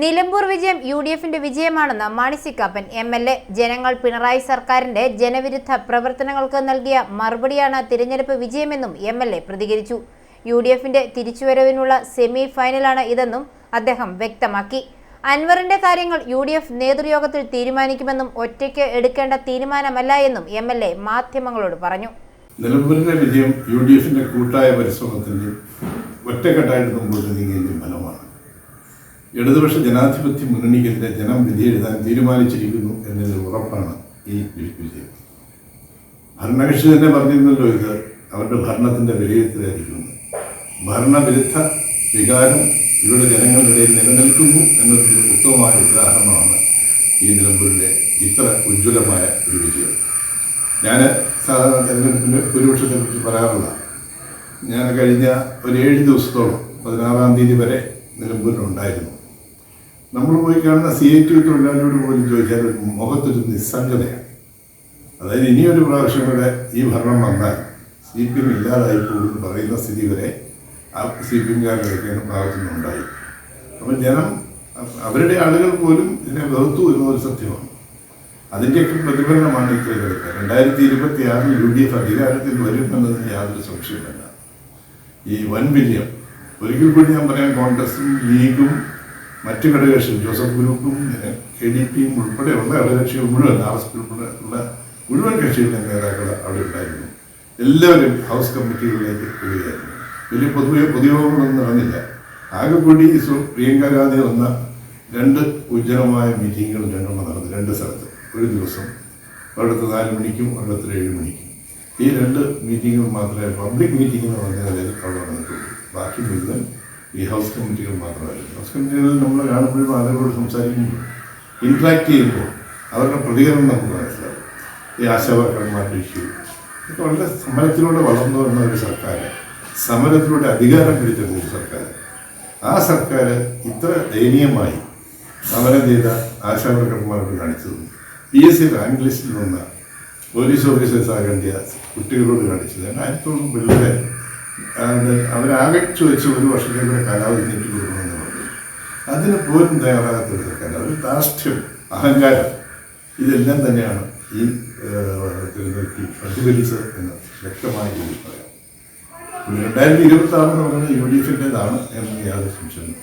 നിലമ്പൂർ വിജയം U D എഫിന്റെ വിജയമാണെന്ന് Mani C Kappan M L A. ജനങ്ങൾ പിണറായി സർക്കാരിന്റെ ജനവിരുദ്ധ പ്രവർത്തനങ്ങൾക്ക് നൽകിയ മറുപടിയാണ് തിരഞ്ഞെടുപ്പ് വിജയമെന്നും എം എൽ എ പ്രതികരിച്ചു. യു ഡി എഫിന്റെ തിരിച്ചുവരവിനുള്ള സെമി ഫൈനലാണ് ഇതെന്നും അദ്ദേഹം വ്യക്തമാക്കി. അൻവറിന്റെ കാര്യങ്ങൾ യു ഡി എഫ് നേതൃയോഗത്തിൽ തീരുമാനിക്കുമെന്നും ഒറ്റയ്ക്ക് എടുക്കേണ്ട തീരുമാനമല്ല എന്നും എം എൽ എ മാധ്യമങ്ങളോട് പറഞ്ഞു. നിലമ്പൂരിന്റെ വിജയം യു ഡി എഫിന്റെ കൂട്ടായ പരിശ്രമത്തിന്റെ ഒറ്റക്കെട്ടായിട്ട് മുമ്പോട്ട് നീങ്ങിയതിന്റെ ഇടതുപക്ഷ ജനാധിപത്യ മുന്നണിക്കെതിരെ ജനം വിധി എഴുതാൻ തീരുമാനിച്ചിരിക്കുന്നു എന്നതിന് ഉറപ്പാണ് ഈ വിജയം ഭരണകക്ഷി തന്നെ പറഞ്ഞിരുന്നല്ലോ ഇത്. അവരുടെ ഭരണത്തിന്റെ വിലയിരുത്തലായിരിക്കുന്നു. ഭരണവിരുദ്ധ വികാരം ഇവരുടെ ജനങ്ങളുടെ നിലനിൽക്കുന്നു എന്നതിന് ഉത്തമമായ ഉദാഹരണമാണ് ഈ നിലമ്പൂരിലെ ഇത്ര ഉജ്ജ്വലമായ ഒരു വിജയം. ഞാൻ സാധാരണ തിരഞ്ഞെടുപ്പിന്റെ ഭൂരിപക്ഷത്തെക്കുറിച്ച് പറയാറില്ല ഞാൻ കഴിഞ്ഞ ഒരു ഏഴ് ദിവസത്തോളം പതിനാറാം തീയതി വരെ നിലമ്പൂരിലുണ്ടായിരുന്നു നമ്മൾ പോയി കാണുന്ന സി ഐ ടി തൊഴിലാളിയോട് പോലും ചോദിച്ചാൽ ഒരു മുഖത്തൊരു നിസ്സംഗതയാണ്. അതായത് ഇനിയൊരു പ്രാവശ്യം കൂടെ ഈ ഭരണം വന്നാൽ സി പി എം ഇല്ലാതായി പോകുമെന്ന് പറയുന്ന സ്ഥിതി വരെ ആ സി പി എംകാരുടെയൊക്കെ ഭാഗത്തു നിന്നുണ്ടായി അപ്പം ജനം അവരുടെ ആളുകൾ പോലും ഇതിനെ വെറുത്തു എന്നൊരു സത്യമാണ്. അതിന്റെയൊക്കെ പ്രതിഫലനമാണ് ഈ തിരഞ്ഞെടുപ്പ്. രണ്ടായിരത്തി ഇരുപത്തി ആറിൽ യു ഡി എഫ് അധികാരത്തിൽ വരും എന്നതിന് യാതൊരു സംശയമില്ല ഈ വൻ വിജയം. ഒരിക്കൽ കൂടി ഞാൻ പറയാം കോൺഗ്രസും ലീഗും മറ്റു ഘടകകക്ഷി ജോസഫ് ഗ്രൂപ്പും കെ ഡി പിയും ഉൾപ്പെടെയുള്ള ഘടകകക്ഷികൾ മുഴുവൻ ആർ എസ് പി ഉൾപ്പെടെ ഉള്ള മുഴുവൻ കക്ഷികളുടെ നേതാക്കൾ അവിടെ ഉണ്ടായിരുന്നു. എല്ലാവരും ഹൗസ് കമ്മിറ്റികളിലേക്ക് വരികയായിരുന്നു. വലിയ പൊതുവെ പൊതുയോഗങ്ങളൊന്നും നടന്നില്ല. ആകെ കൂടി പ്രിയങ്ക ഗാന്ധി വന്ന രണ്ട് ഉജ്ജ്വലമായ മീറ്റിങ്ങുകൾ രണ്ടെണ്ണം നടന്നു രണ്ട് സ്ഥലത്ത്. ഒരു ദിവസം ഒരിടത്ത് നാല് മണിക്കും ഒരിടത്ത് ഏഴ് മണിക്കും. ഈ രണ്ട് മീറ്റിങ്ങുകൾ മാത്രമേ പബ്ലിക് മീറ്റിംഗ് എന്ന് പറഞ്ഞ നിലയിൽ അവിടെ നടന്നിട്ടുള്ളൂ. ബാക്കി മുഴുവൻ ഈ ഹൗസ് കമ്മിറ്റികൾ മാത്രമല്ല ഹൗസ് കമ്മിറ്റികൾ നമ്മൾ കാണുമ്പോഴും അവരോട് സംസാരിക്കുമ്പോൾ ഇൻട്രാക്ട് ചെയ്യുമ്പോൾ അവരുടെ പ്രതികരണം നമുക്ക് മനസ്സിലാവും ഈ ആശാവർക്കന്മാരുടെ ഇഷ്യൂ ഇതൊക്കെ വളരെ സമരത്തിലൂടെ വളർന്നു വരുന്ന ഒരു സർക്കാർ സമരത്തിലൂടെ അധികാരം പിടിച്ചെടുത്ത ഒരു സർക്കാർ ആ സർക്കാർ ഇത്ര ദയനീയമായി സമരം ചെയ്ത ആശാവർക്കന്മാരോട് കാണിച്ചതും പി എസ് സി റാങ്ക് ലിസ്റ്റിൽ നിന്ന് പോലീസ് ഓഫീസേഴ്സ് ആകേണ്ട കുട്ടികളോട് കാണിച്ചത് ആയിരത്തോളം പിള്ളേരെ അവരാകെ ചോദിച്ച ഒരു വർഷത്തേക്കുള്ള കാലാവധി നീട്ടി കൊടുക്കണമെന്ന് പറഞ്ഞു. അതിന് പോലും തയ്യാറാകാത്ത ഒരു സർക്കാർ അവർ ധാർഷ്ട്യം അഹങ്കാരം ഇതെല്ലാം തന്നെയാണ് ഈ തിരഞ്ഞെടുപ്പിൽ പ്രതിഫലിച്ചത് എന്ന് വ്യക്തമായ രീതിയിൽ പറയാം. രണ്ടായിരത്തി ഇരുപത്തി ആറ് എന്ന് പറയുന്നത് യു ഡി എഫിന്റെതാണ് എന്ന് യാതൊരു സംശയമില്ല